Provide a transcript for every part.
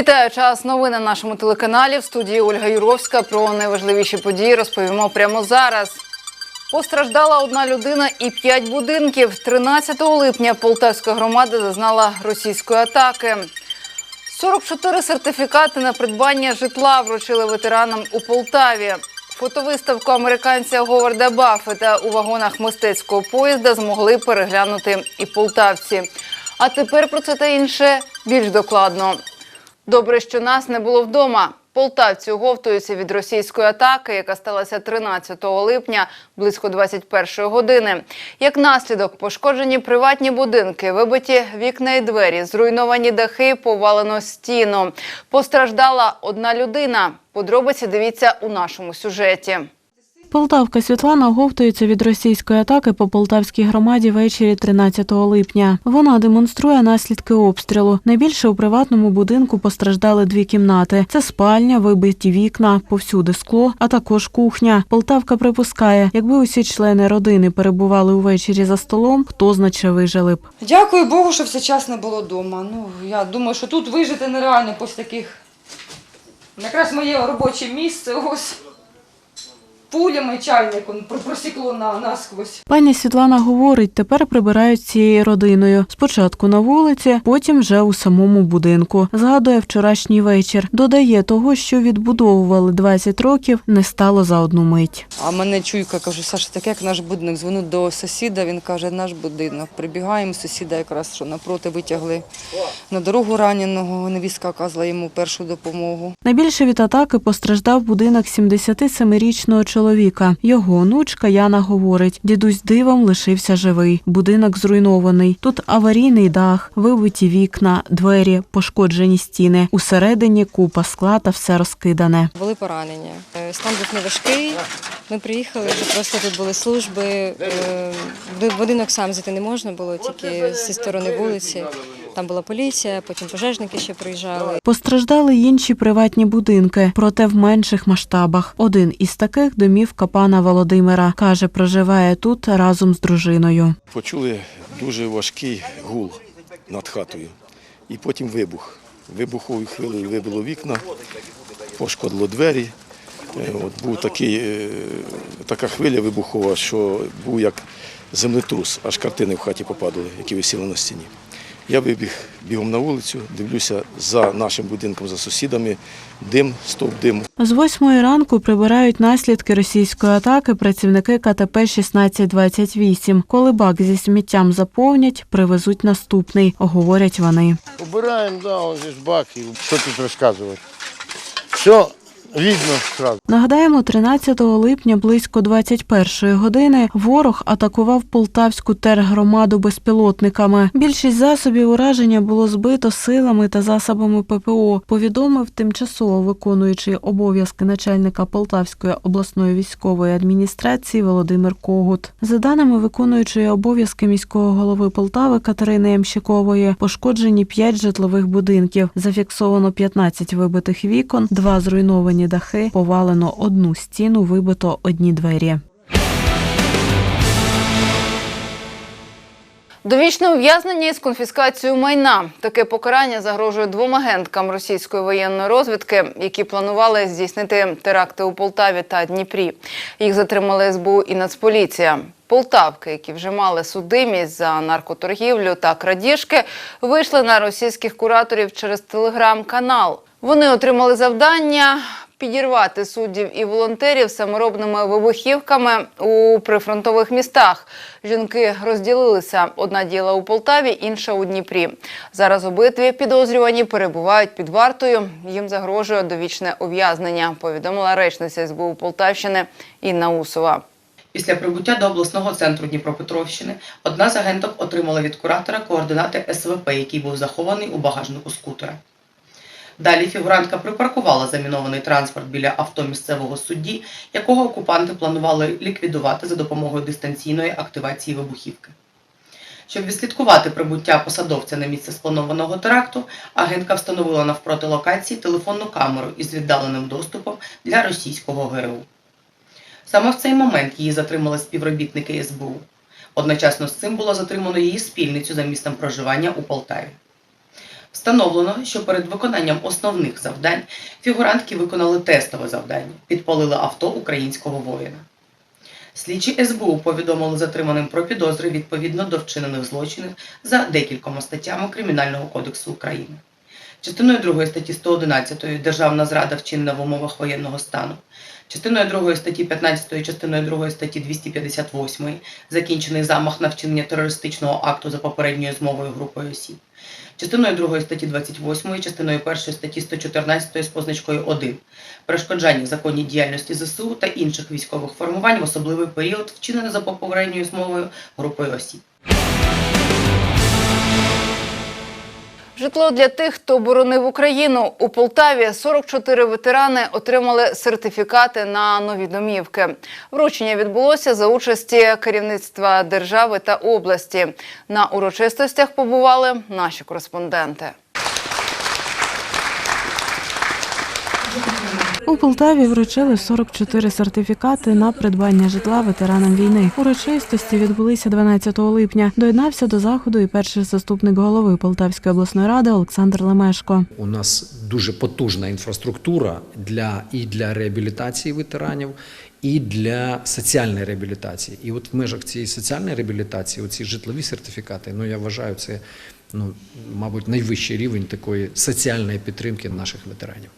Вітаю час новин на нашому телеканалі. В студії Ольга Юровська про найважливіші події розповімо прямо зараз. Постраждала одна людина і п'ять будинків. 13 липня Полтавська громада зазнала російської атаки. 44 сертифікати на придбання житла вручили ветеранам у Полтаві. Фотовиставку американця Говарда Баффета у вагонах мистецького поїзда змогли переглянути і полтавці. А тепер про це та інше більш докладно. Добре, що нас не було вдома. Полтавці оговтуються від російської атаки, яка сталася 13 липня близько 21 години. Як наслідок, пошкоджені приватні будинки, вибиті вікна і двері, зруйновані дахи, повалено стіну. Постраждала одна людина. Подробиці дивіться у нашому сюжеті. Полтавка Світлана оговтується від російської атаки по полтавській громаді ввечері 13 липня. Вона демонструє наслідки обстрілу. Найбільше у приватному будинку постраждали дві кімнати: це спальня, вибиті вікна, повсюди скло, а також кухня. Полтавка припускає, якби усі члени родини перебували увечері за столом, хто значе вижили б. Дякую Богу, що все час не було вдома. Ну, я думаю, що тут вижити нереально після таких. Якраз моє робоче місце ось пулями чайником про- просікло на, насквозь. Пані Світлана говорить, тепер прибирають цією родиною. Спочатку на вулиці, потім вже у самому будинку. Згадує вчорашній вечір. Додає того, що відбудовували 20 років, не стало за одну мить. А мене чуйка каже, Саша, таке як наш будинок. Дзвоню до сусіда, він каже, наш будинок. Прибігаємо, сусіда якраз що напроти витягли на дорогу раненого. Невістка оказала йому першу допомогу. Найбільше від атаки постраждав будинок 77-річного чоловіка. Його онучка Яна говорить, дідусь дивом лишився живий. Будинок зруйнований. Тут аварійний дах, вибиті вікна, двері, пошкоджені стіни. Усередині купа скла та все розкидане. Були поранення. Е, Стан був не важкий. Ми приїхали, просто тут були служби. Е, в Будинок сам зайти не можна було, тільки зі сторони вулиці. Там була поліція, потім пожежники ще приїжджали. Постраждали й інші приватні будинки, проте в менших масштабах. Один із таких домівка пана Володимира каже, проживає тут разом з дружиною. Почули дуже важкий гул над хатою. І потім вибух. Вибуховою хвилею вибило вікна, пошкодило двері. Е, От був такий, е, така хвиля вибухова, що був як землетрус, аж картини в хаті попадали, які висіли на стіні. Я вибіг бігом на вулицю, дивлюся за нашим будинком, за сусідами, дим, стовп диму. З восьмої ранку прибирають наслідки російської атаки працівники КТП 1628. Коли бак зі сміттям заповнять, привезуть наступний, говорять вони. Убираем, да, здесь бак. И что тут рассказывать? Все видно сразу. Нагадаємо, 13 липня близько 21 години ворог атакував полтавську тергромаду безпілотниками. Більшість засобів ураження було збито силами та засобами ППО. Повідомив тимчасово виконуючий обов'язки начальника Полтавської обласної військової адміністрації Володимир Когут. За даними виконуючої обов'язки міського голови Полтави Катерини Ямщикової, пошкоджені 5 житлових будинків. Зафіксовано 15 вибитих вікон, два зруйновані дахи, повалено одну стіну, вибито одні двері. Довічне ув'язнення із конфіскацією майна. Таке покарання загрожує двом агенткам російської воєнної розвідки, які планували здійснити теракти у Полтаві та Дніпрі. Їх затримали СБУ і Нацполіція. Полтавки, які вже мали судимість за наркоторгівлю та крадіжки, вийшли на російських кураторів через телеграм-канал. Вони отримали завдання підірвати суддів і волонтерів саморобними вибухівками у прифронтових містах. Жінки розділилися. Одна діла у Полтаві, інша у Дніпрі. Зараз обидві підозрювані перебувають під вартою. Їм загрожує довічне ув'язнення. Повідомила речниця СБУ Полтавщини Інна Усова. Після прибуття до обласного центру Дніпропетровщини одна з агенток отримала від куратора координати СВП, який був захований у багажнику скутера. Далі фігурантка припаркувала замінований транспорт біля авто місцевого судді, якого окупанти планували ліквідувати за допомогою дистанційної активації вибухівки. Щоб відслідкувати прибуття посадовця на місце спланованого теракту, агентка встановила навпроти локації телефонну камеру із віддаленим доступом для російського ГРУ. Саме в цей момент її затримали співробітники СБУ. Одночасно з цим було затримано її спільницю за місцем проживання у Полтаві. Встановлено, що перед виконанням основних завдань фігурантки виконали тестове завдання, підпалили авто українського воїна. Слідчі СБУ повідомили затриманим про підозри відповідно до вчинених злочинів за декількома статтями Кримінального кодексу України. Частиною 2 статті 111 Державна зрада вчинена в умовах воєнного стану, частиною 2 статті 15, частиною 2 статті 258 закінчений замах на вчинення терористичного акту за попередньою змовою групою осіб, частиною 2 статті 28, частиною 1 статті 114 з позначкою 1 перешкоджання законній діяльності ЗСУ та інших військових формувань в особливий період, вчинене за попередньою змовою групою осіб. Житло для тих, хто боронив Україну у Полтаві. 44 ветерани отримали сертифікати на нові домівки. Вручення відбулося за участі керівництва держави та області. На урочистостях побували наші кореспонденти. У Полтаві вручили 44 сертифікати на придбання житла ветеранам війни. Урочистості відбулися 12 липня. Доєднався до заходу і перший заступник голови Полтавської обласної ради Олександр Лемешко. У нас дуже потужна інфраструктура для і для реабілітації ветеранів, і для соціальної реабілітації. І от в межах цієї соціальної реабілітації, оці житлові сертифікати, ну я вважаю, це ну, мабуть найвищий рівень такої соціальної підтримки наших ветеранів.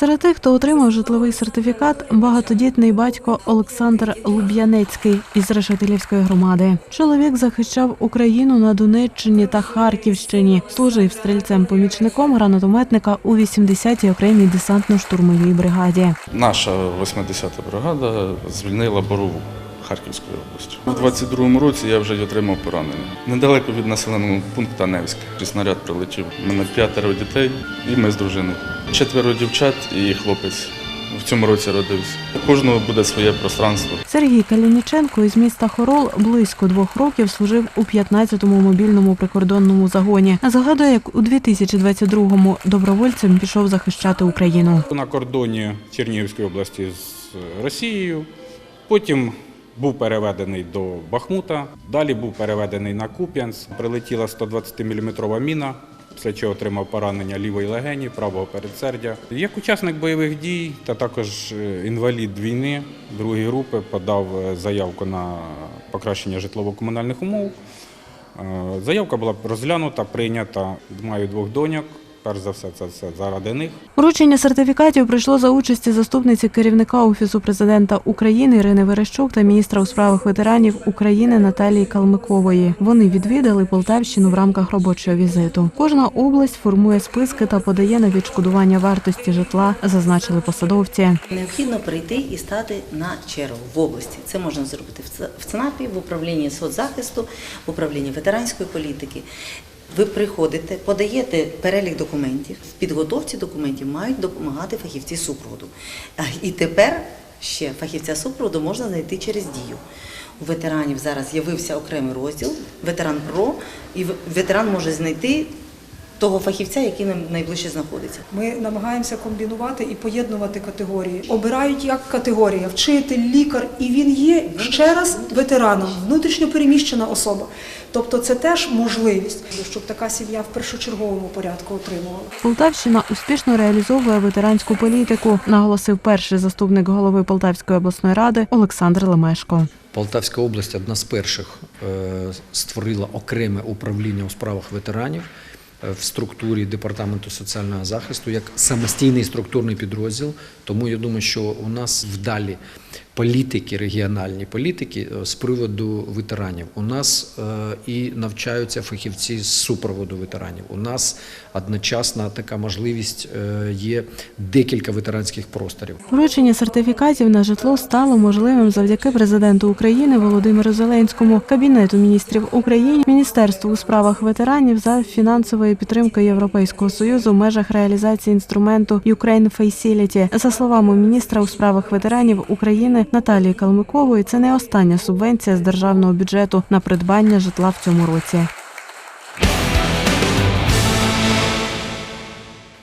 Серед тих, хто отримав житловий сертифікат, багатодітний батько Олександр Луб'янецький із Решетилівської громади. Чоловік захищав Україну на Донеччині та Харківщині. Служив стрільцем-помічником гранатометника у 80-й окремій десантно-штурмовій бригаді. Наша 80-та бригада звільнила Борову Харківської області. У 22-му році я вже й отримав поранення. Недалеко від населеного пункту Невське. Снаряд прилетів. У мене п'ятеро дітей і ми з дружиною. Четверо дівчат і хлопець. В цьому році родився. У кожного буде своє пространство. Сергій Калініченко із міста Хорол близько двох років служив у 15-му мобільному прикордонному загоні. Згадує, як у 2022-му добровольцем пішов захищати Україну. на кордоні Чернігівської області з Росією. Потім був переведений до Бахмута, далі був переведений на Куп'янськ. Прилетіла 120-мм міна, після чого отримав поранення лівої легені, правого передсердя. Як учасник бойових дій та також е, інвалід війни другої групи подав е, заявку на покращення житлово-комунальних умов. Е, Заявка була розглянута, прийнята. Маю двох доньок. Перш за все, це все заради них. Вручення сертифікатів прийшло за участі заступниці керівника Офісу президента України Ірини Верещук та міністра у справах ветеранів України Наталії Калмикової. Вони відвідали Полтавщину в рамках робочого візиту. Кожна область формує списки та подає на відшкодування вартості житла, зазначили посадовці. Необхідно прийти і стати на чергу в області. Це можна зробити в ЦНАПі, в управлінні соцзахисту, в управлінні ветеранської політики. Ви приходите, подаєте перелік документів. В підготовці документів мають допомагати фахівці супроводу. І тепер ще фахівця супроводу можна знайти через дію. У ветеранів зараз з'явився окремий розділ ветеран ПРО, і ветеран може знайти того фахівця, який нам найближче знаходиться. Ми намагаємося комбінувати і поєднувати категорії. Обирають як категорія вчитель, лікар, і він є ще раз ветераном, внутрішньо переміщена особа. Тобто це теж можливість, щоб така сім'я в першочерговому порядку отримувала. Полтавщина успішно реалізовує ветеранську політику, наголосив перший заступник голови Полтавської обласної ради Олександр Лемешко. Полтавська область одна з перших е, створила окреме управління у справах ветеранів в структурі департаменту соціального захисту як самостійний структурний підрозділ. Тому я думаю, що у нас вдалі політики, регіональні політики е, з приводу ветеранів. У нас е, і навчаються фахівці з супроводу ветеранів. У нас одночасна така можливість е, є декілька ветеранських просторів. Вручення сертифікатів на житло стало можливим завдяки президенту України Володимиру Зеленському, Кабінету міністрів України, Міністерству у справах ветеранів за фінансової підтримки Європейського союзу в межах реалізації інструменту Ukraine Facility. За словами міністра у справах ветеранів України Наталії Калмикової, це не остання субвенція з державного бюджету на придбання житла в цьому році.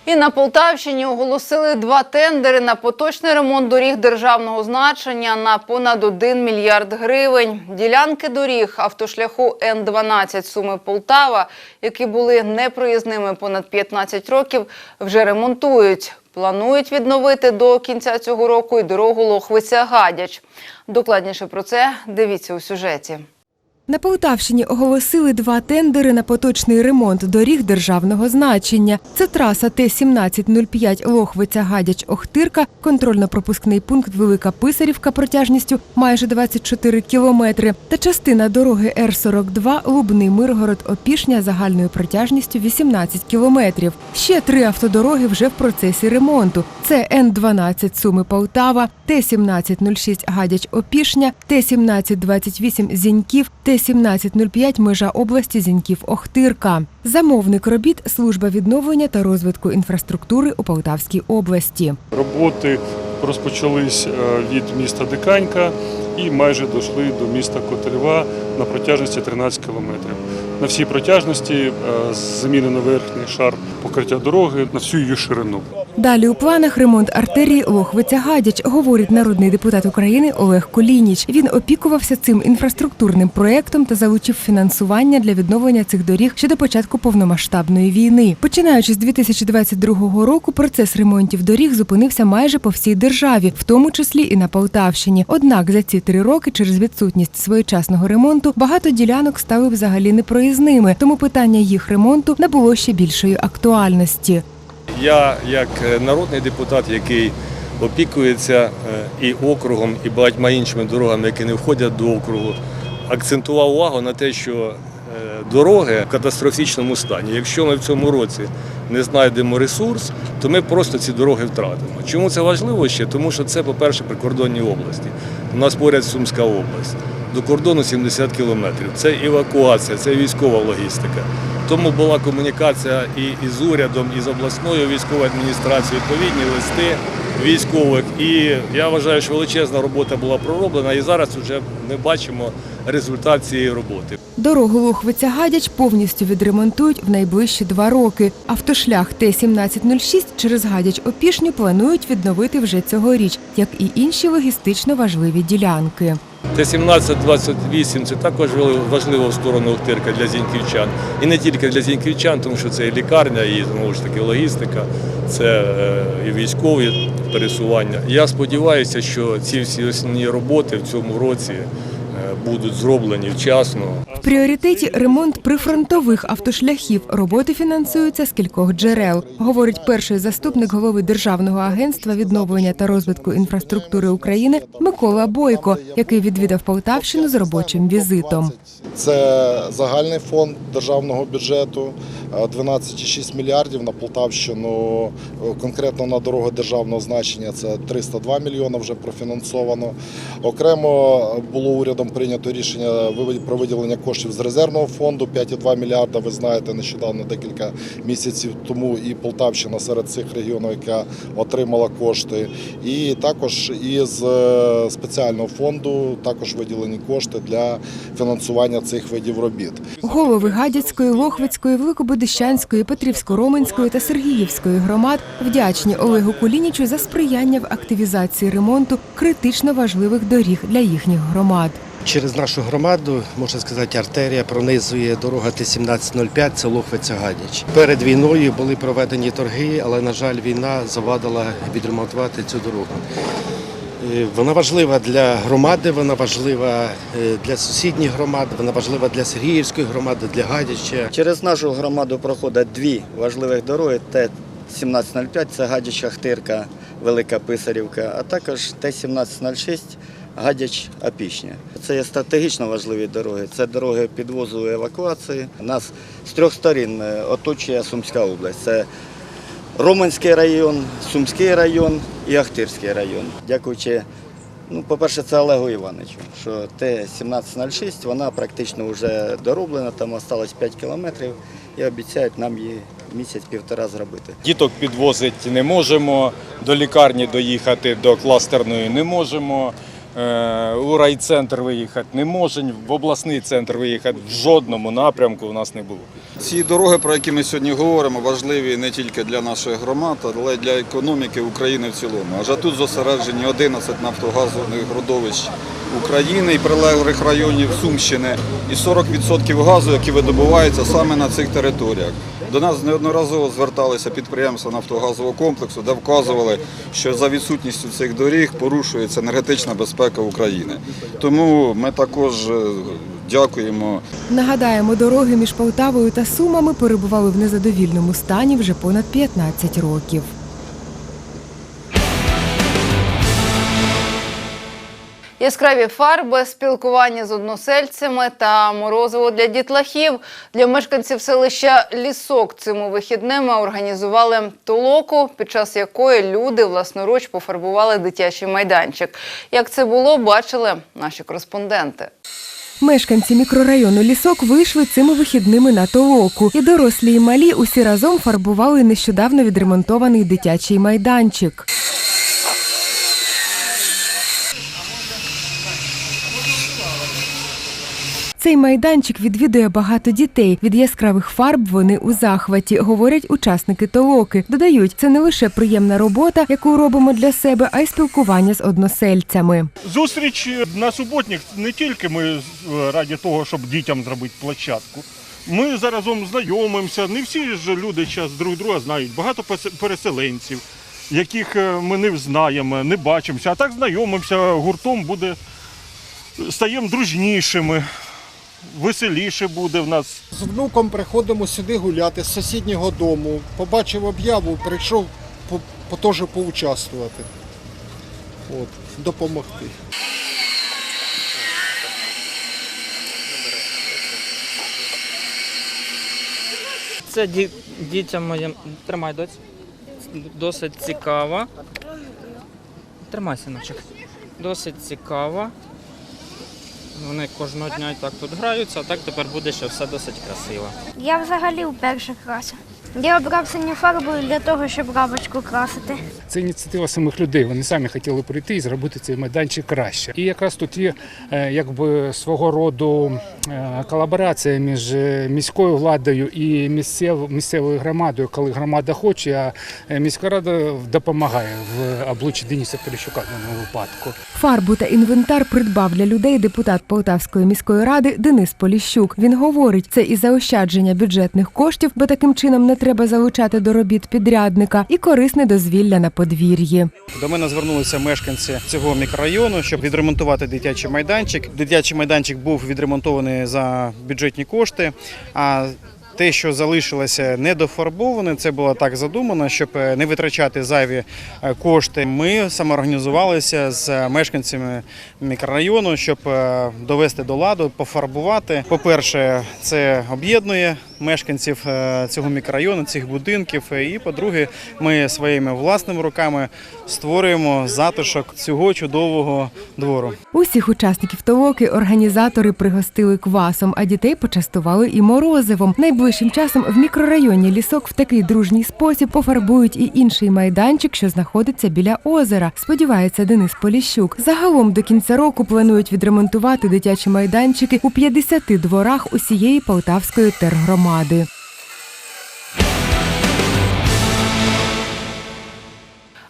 І на Полтавщині оголосили два тендери на поточний ремонт доріг державного значення на понад 1 мільярд гривень. Ділянки доріг автошляху Н-12 Суми Полтава, які були непроїзними понад 15 років, вже ремонтують. Планують відновити до кінця цього року і дорогу Лохвиця-Гадяч. Докладніше про це дивіться у сюжеті. На Полтавщині оголосили два тендери на поточний ремонт доріг державного значення. Це траса Т-1705 Лохвиця-Гадяч-Охтирка, контрольно-пропускний пункт Велика Писарівка протяжністю майже 24 кілометри та частина дороги Р-42 Лубний Миргород Опішня загальною протяжністю 18 кілометрів. Ще три автодороги вже в процесі ремонту. Це Н-12 Суми Полтава, Т-1706 Гадяч Опішня, Т-1728 Зіньків, Т-1705 межа області Зіньків Охтирка. Замовник робіт служба відновлення та розвитку інфраструктури у Полтавській області. Роботи розпочались е, від міста Диканька і майже дійшли до міста Котельва на протяжності 13 кілометрів. На всій протяжності е, замінено верхній шар покриття дороги на всю її ширину. Далі у планах ремонт артерії Лохвиця-Гадяч, говорить народний депутат України Олег Колініч. Він опікувався цим інфраструктурним проєктом та залучив фінансування для відновлення цих доріг ще до початку повномасштабної війни. Починаючи з 2022 року, процес ремонтів доріг зупинився майже по всій державі, в тому числі і на Полтавщині. Однак за ці три роки, через відсутність своєчасного ремонту, багато ділянок стали взагалі непроїзними. Тому питання їх ремонту набуло ще більшої актуальності. Я, як е, народний депутат, який опікується е, і округом, і багатьма іншими дорогами, які не входять до округу, акцентував увагу на те, що е, дороги в катастрофічному стані. Якщо ми в цьому році не знайдемо ресурс, то ми просто ці дороги втратимо. Чому це важливо ще? Тому що це, по-перше, прикордонні області. У нас поряд Сумська область. До кордону 70 кілометрів. Це евакуація, це військова логістика. Тому була комунікація і, з урядом, і з обласною військовою адміністрацією, відповідні листи військових. І я вважаю, що величезна робота була пророблена, і зараз вже ми бачимо результат цієї роботи. Дорогу Лохвиця-Гадяч повністю відремонтують в найближчі два роки. Автошлях Т-1706 через Гадяч-Опішню планують відновити вже цьогоріч, як і інші логістично важливі ділянки. Т-1728 це також важлива в сторону Охтирка для зіньківчан. І не тільки для зіньківчан, тому що це і лікарня, і знову ж таки логістика, це е, і військові пересування. Я сподіваюся, що ці всі основні роботи в цьому році будуть зроблені вчасно. В пріоритеті ремонт прифронтових автошляхів. Роботи фінансуються з кількох джерел, говорить перший заступник голови Державного агентства відновлення та розвитку інфраструктури України Микола Бойко, який відвідав Полтавщину з робочим візитом. Це загальний фонд державного бюджету е, 12,6 мільярдів на Полтавщину. Е, Конкретно на дороги державного значення це 302 мільйони вже профінансовано. Окремо було урядом прийнято рішення вивед- про виділення коштів з резервного фонду 5,2 мільярда. Ви знаєте, нещодавно декілька місяців тому і Полтавщина серед цих регіонів, яка отримала кошти. І також із е, спеціального фонду також виділені кошти для фінансування цих видів робіт. Голови Гадяцької, Лохвицької, Великобудищанської, Петрівсько-Роменської та Сергіївської громад вдячні Олегу Кулінічу за сприяння в активізації ремонту критично важливих доріг для їхніх громад. Через нашу громаду, можна сказати, артерія пронизує дорога Т-1705, це Лохвиця-Гадяч. Перед війною були проведені торги, але, на жаль, війна завадила відремонтувати цю дорогу. Е, Вона важлива для громади, вона важлива е, для сусідніх громад, вона важлива для Сергіївської громади, для Гадяча. Через нашу громаду проходять дві важливих дороги. Т-1705 це Гадяч Ахтирка, Велика Писарівка, а також Т-1706 Гадяч Апішня. Це є стратегічно важливі дороги. Це дороги підвозу і евакуації. Нас з трьох сторін е, оточує Сумська область. Це Романський район, Сумський район і Ахтирський район. Дякуючи Ну, по-перше, це Олегу Івановичу, що Т-1706, вона практично вже дороблена, там залишилось 5 кілометрів і обіцяють нам її місяць-півтора зробити. Діток підвозити не можемо, до лікарні доїхати до кластерної не можемо. Е, У райцентр виїхати не можемо, в обласний центр виїхати в жодному напрямку у нас не було. Ці дороги, про які ми сьогодні говоримо, важливі не тільки для нашої громад, але й для економіки України в цілому. Адже тут зосереджені 11 нафтогазових родовищ України і прилеглих районів Сумщини, і 40% газу, які видобуваються саме на цих територіях. До нас неодноразово зверталися підприємства нафтогазового комплексу, де вказували, що за відсутністю цих доріг порушується енергетична безпека України. Тому ми також е, дякуємо Нагадаємо, дороги між Полтавою та Сумами перебували в незадовільному стані вже понад 15 років. Яскраві фарби, спілкування з односельцями та морозиво для дітлахів. Для мешканців селища Лісок цими вихідними організували толоку, під час якої люди власноруч пофарбували дитячий майданчик. Як це було, бачили наші кореспонденти. Мешканці мікрорайону Лісок вийшли цими вихідними на толоку. І дорослі, і малі усі разом фарбували нещодавно відремонтований дитячий майданчик. Цей майданчик відвідує багато дітей. Від яскравих фарб вони у захваті, говорять учасники толоки. Додають, це не лише приємна робота, яку робимо для себе, а й спілкування з односельцями. Зустріч на суботник не тільки ми е, раді того, щоб дітям зробити площадку. Ми заразом знайомимося. Не всі ж люди зараз друг друга знають. Багато переселенців, яких е, ми не знаємо, не бачимося. А так знайомимося, гуртом буде стаємо дружнішими, веселіше буде в нас. З внуком приходимо сюди гуляти з сусіднього дому. Побачив об'яву, прийшов по, теж поучаствувати. От, допомогти. Це ді- дітям моїм. Тримай доць. Досить цікаво. Тримай, синочок. Досить цікаво. Вони кожного дня і так тут граються, а так тепер буде ще все досить красиво. Я взагалі у перших класах. Я обрав синю фарбу для того, щоб рамочку красити. Це ініціатива самих людей. Вони самі хотіли прийти і зробити цей майданчик краще. І якраз тут є е, якби свого роду е, колаборація між е, міською владою і місцев, місцевою громадою, коли громада хоче, а міська рада допомагає в обличчі Дениса Поліщука в даному випадку. Фарбу та інвентар придбав для людей депутат Полтавської міської ради Денис Поліщук. Він говорить, це і заощадження бюджетних коштів, бо таким чином не треба залучати до робіт підрядника, і корисне дозвілля на подвір'ї. До мене звернулися мешканці цього мікрорайону, щоб відремонтувати дитячий майданчик. Дитячий майданчик був відремонтований за бюджетні кошти. А те, що залишилося недофарбоване, це було так задумано, щоб е, не витрачати зайві е, кошти. Ми самоорганізувалися з мешканцями мікрорайону, щоб е, довести до ладу, пофарбувати. По-перше, це об'єднує мешканців е, цього мікрорайону, цих будинків. І по-друге, ми своїми власними руками створюємо затишок цього чудового двору. Усіх учасників толоки організатори пригостили квасом, а дітей почастували і морозивом. Найближчим часом в мікрорайоні лісок в такий дружній спосіб пофарбують і інший майданчик, що знаходиться біля озера. Сподівається Денис Поліщук. Загалом до кінця року планують відремонтувати дитячі майданчики у 50 дворах усієї Полтавської тергромади.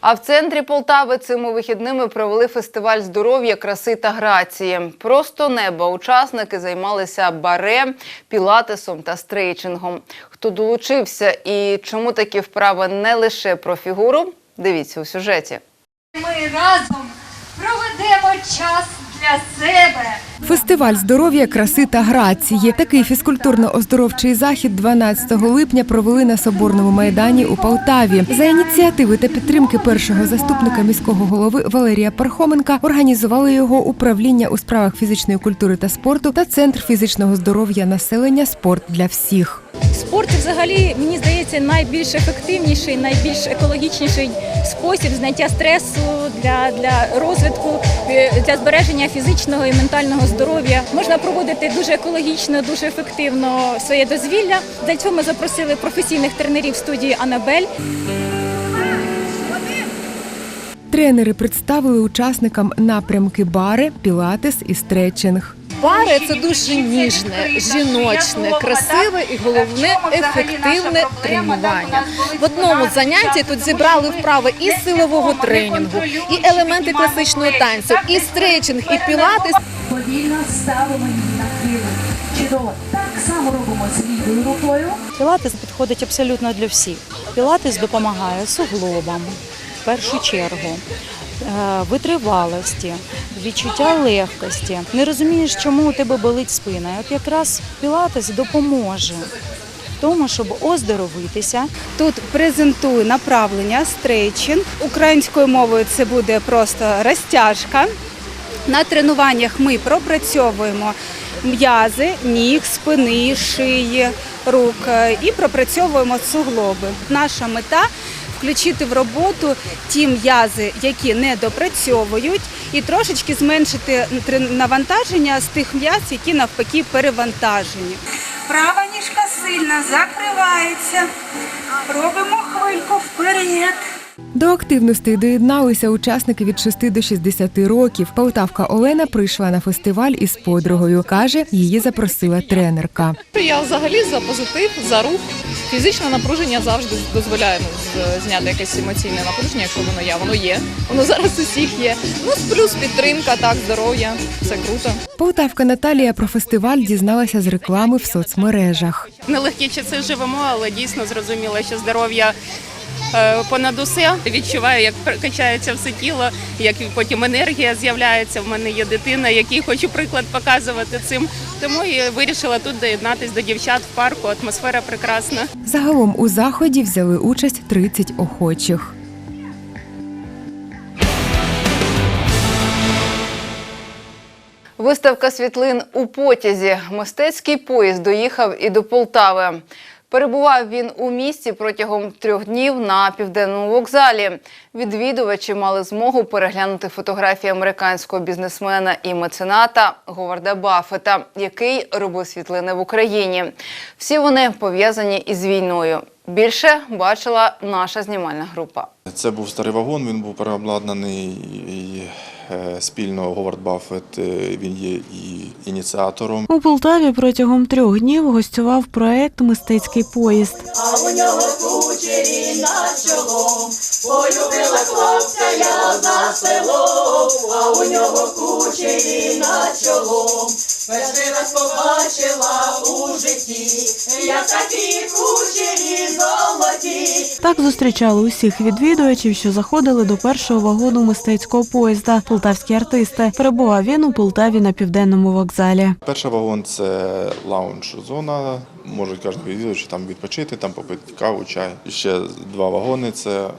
А в центрі Полтави цими вихідними провели фестиваль здоров'я, краси та грації. Просто неба учасники займалися баре, пілатесом та стрейчингом. Хто долучився і чому такі вправи не лише про фігуру? Дивіться у сюжеті. Ми разом проведемо час для себе. Фестиваль здоров'я, краси та грації. Такий фізкультурно-оздоровчий захід 12 липня провели на Соборному майдані у Полтаві. За ініціативи та підтримки першого заступника міського голови Валерія Пархоменка організували його управління у справах фізичної культури та спорту та центр фізичного здоров'я населення Спорт для всіх. Спорт взагалі мені здається найбільш ефективніший, найбільш екологічніший спосіб зняття стресу для, для розвитку, е, для збереження фізичного і ментального здоров'я. Можна проводити дуже екологічно, дуже ефективно своє дозвілля. Для цього ми запросили професійних тренерів студії Анабель. Тренери представили учасникам напрямки бари, пілатес і стретчинг. Пари це дуже ніжне, жіночне, красиве і головне ефективне тренування. В одному занятті тут зібрали вправи і силового тренінгу, і елементи класичного танцю, і стрейчинг, і пілатес. Повільно ставимо її на хвилю. Чудово. Так само робимо з лівою рукою. Пілатес підходить абсолютно для всіх. Пілатес допомагає суглобам, в першу чергу, витривалості, відчуття легкості. Не розумієш, чому у тебе болить спина. От якраз пілатес допоможе тому, щоб оздоровитися. Тут презентую направлення стрейчинг. Українською мовою це буде просто розтяжка. На тренуваннях ми пропрацьовуємо м'язи, ніг, спини, шиї, рук е, і пропрацьовуємо суглоби. Наша мета включити в роботу ті м'язи, які не допрацьовують, і трошечки зменшити навантаження з тих м'яз, які навпаки перевантажені. Права ніжка сильно закривається. Робимо хвильку вперед. До активностей доєдналися учасники від 6 до 60 років. Полтавка Олена прийшла на фестиваль із подругою. Каже, її запросила тренерка. Я взагалі за позитив, за рух. Фізичне напруження завжди дозволяє ну, зняти якесь емоційне напруження, якщо воно є. Воно є. Воно зараз усіх є. Ну плюс підтримка, так, здоров'я. Все круто. Полтавка Наталія про фестиваль дізналася з реклами в соцмережах. Нелегкі часи живемо, але дійсно зрозуміло, що здоров'я понад усе. Відчуваю, як качається все тіло, як потім енергія з'являється. В мене є дитина, якій хочу приклад показувати цим. Тому і вирішила тут доєднатись до дівчат в парку. Атмосфера прекрасна. Загалом у заході взяли участь 30 охочих. Виставка світлин у потязі. Мистецький поїзд доїхав і до Полтави. Перебував він у місті протягом трьох днів на південному вокзалі. Відвідувачі мали змогу переглянути фотографії американського бізнесмена і мецената Говарда Баффета, який робив світлини в Україні. Всі вони пов'язані із війною. Більше бачила наша знімальна група. Це був старий вагон, він був переобладнаний спільно Говард Баффет, е, він є і ініціатором. У Полтаві протягом трьох днів гостював проект Мистецький поїзд. А у нього кучері на чолом, полюбила хлопця я за селом, а у нього кучері на чолом. Перший раз побачила у житті, я такі кучері золоті. Так зустрічали усіх відвідувачів, що заходили до першого вагону мистецького поїзда. Полтавські артисти. Перебував він у Полтаві на південному вокзалі. Перший вагон це лаунж-зона, можуть кожен відвідувач там відпочити, там попити каву, чай. І ще два вагони це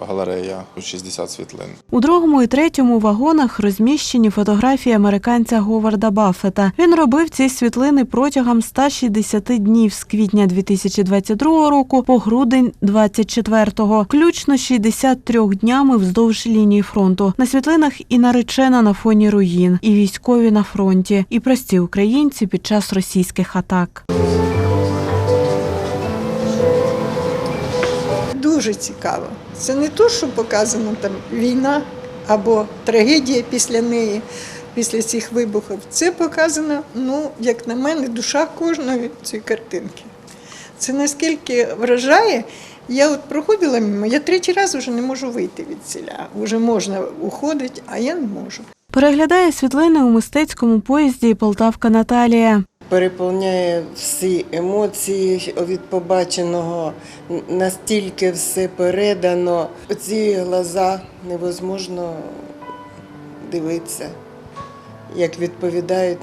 галерея 60 світлин. У другому і третьому вагонах розміщені фотографії американця Говарда Баффета. Він робив ці світлини протягом 160 днів з квітня 2022 року по грудень 24-го, включно 63 днями вздовж лінії фронту. На світлинах і наречена на фоні руїн, і військові на фронті, і прості українці під час російських атак. Дуже цікаво. Це не то, що показано там війна або трагедія після неї, після цих вибухів. Це показано, ну, як на мене, душа кожної цієї картинки. Це наскільки вражає. Я от проходила мимо, я третій раз вже не можу вийти від селя. Вже можна уходити, а я не можу. Переглядає світлини у мистецькому поїзді Полтавка Наталія. Переповняє всі емоції від побаченого, настільки все передано. Ці глаза невозможно дивитися, як відповідають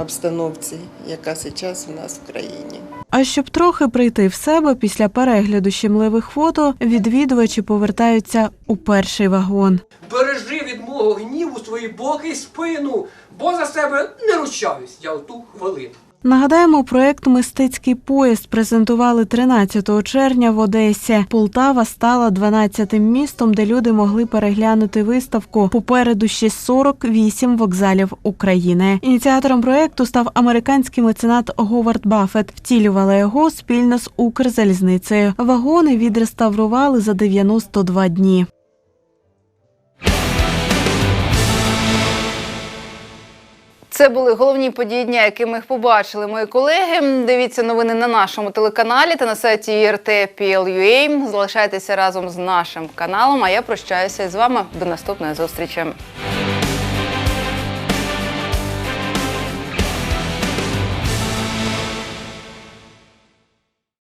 обстановці, яка зараз у нас в країні. А щоб трохи прийти в себе після перегляду щемливих фото, відвідувачі повертаються у перший вагон. Бережи від мого гніву свої боки і спину, бо за себе не ручаюсь я в ту хвилину. Нагадаємо, проект Мистецький поїзд презентували 13 червня в Одесі. Полтава стала 12-тим містом, де люди могли переглянути виставку. Попереду ще 48 вокзалів України. Ініціатором проекту став американський меценат Говард Баффет. Втілювала його спільно з Укрзалізницею. Вагони відреставрували за 92 дні. Це були головні події дня, які ми побачили мої колеги. Дивіться новини на нашому телеканалі та на сайті RT.PL.UA. Залишайтеся разом з нашим каналом. А я прощаюся з вами до наступної зустрічі.